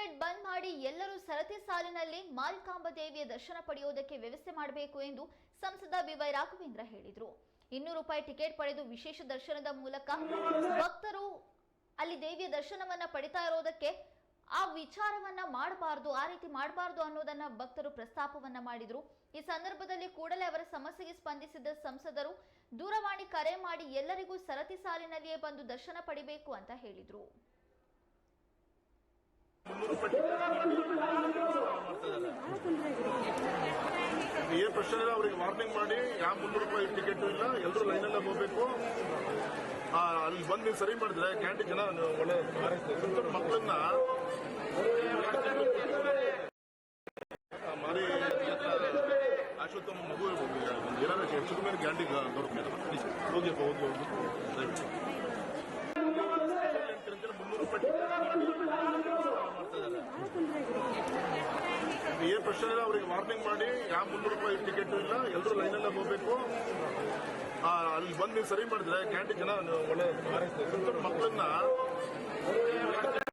Gate ಬಂದ್ ಮಾಡಿ ಎಲ್ಲರೂ ಸರತಿ ಸಾಲಿನಲ್ಲಿ ಮಾರಿಕಾಂಬ ದೇವಿಯ ದರ್ಶನ ಪಡೆಯುವುದಕ್ಕೆ ವ್ಯವಸ್ಥೆ ಮಾಡಬೇಕು ಎಂದು ಸಂಸದ ಬಿವೈ ರಾಘವೇಂದ್ರ ಹೇಳಿದರು. ಇನ್ನೂರು ರೂಪಾಯಿ ಟಿಕೆಟ್ ಪಡೆದು ವಿಶೇಷ ದರ್ಶನದ ಮೂಲಕ ಭಕ್ತರು ಅಲ್ಲಿ ದೇವಿಯ ದರ್ಶನವನ್ನ ಪಡಿತಾ ಇರೋದಕ್ಕೆ ಆ ವಿಚಾರವನ್ನ ಮಾಡಬಾರದು, ಆ ರೀತಿ ಮಾಡಬಾರದು ಅನ್ನೋದನ್ನ ಭಕ್ತರು ಪ್ರಸ್ತಾಪವನ್ನ ಮಾಡಿದ್ರು. ಈ ಸಂದರ್ಭದಲ್ಲಿ ಕೂಡಲೇ ಅವರ ಸಮಸ್ಯೆಗೆ ಸ್ಪಂದಿಸಿದ ಸಂಸದರು, ದೂರವಾಣಿ ಕರೆ ಮಾಡಿ ಎಲ್ಲರಿಗೂ ಸರತಿ ಸಾಲಿನಲ್ಲಿಯೇ ಬಂದು ದರ್ಶನ ಪಡಿಬೇಕು ಅಂತ ಹೇಳಿದ್ರು. ಏನ್ ಪ್ರಶ್ನೆ ಇಲ್ಲ, ಅವ್ರಿಗೆ ವಾರ್ನಿಂಗ್ ಮಾಡಿ. ಯಾವ ಮುನ್ನೂರು ರೂಪಾಯಿ ಟಿಕೆಟ್ ಇಲ್ಲ ಎಲ್ಲರೂ ಲೈನಲ್ಲೇ ಹೋಗ್ಬೇಕು. ಅಲ್ಲಿ ಬಂದು ನೀವು ಸರಿ ಮಾಡಿದ್ರೆ ಕ್ಯಾಂಟೀನ್ ಜನ ಒಳ್ಳೆ ಮಕ್ಕಳನ್ನ ಮಾರಿ ಅಶ್ವತ್ಥಮ್ಮ ಮಗು ಒಂದು ಏನಾದ್ರು ಹೆಚ್ಚು ಮೇಲೆ ಕ್ಯಾಂಟೀನ್ ದೊರಕಬೇಕು. ಹೋಗಿ ಹೋಗಿ ಹೋಗಿ. ದಯವಿಟ್ಟು. ಏನ್ ಪ್ರಶ್ನೆ ಇಲ್ಲ ಅವ್ರಿಗೆ ವಾರ್ನಿಂಗ್ ಮಾಡಿ ಯಾವ ಮುನ್ನೂರು ರೂಪಾಯಿ ಟಿಕೆಟ್ ಇಲ್ಲ ಎಲ್ಲರೂ ಲೈನಲ್ಲೇ ಹೋಗ್ಬೇಕು. ಆ, ಅಲ್ಲಿ ಬಂದು ನೀವು ಸರಿ ಮಾಡಿದ್ರೆ ಕ್ಯಾಂಟೀನ್ ಜನ ಒಳ್ಳೆ ಮಕ್ಕಳನ್ನ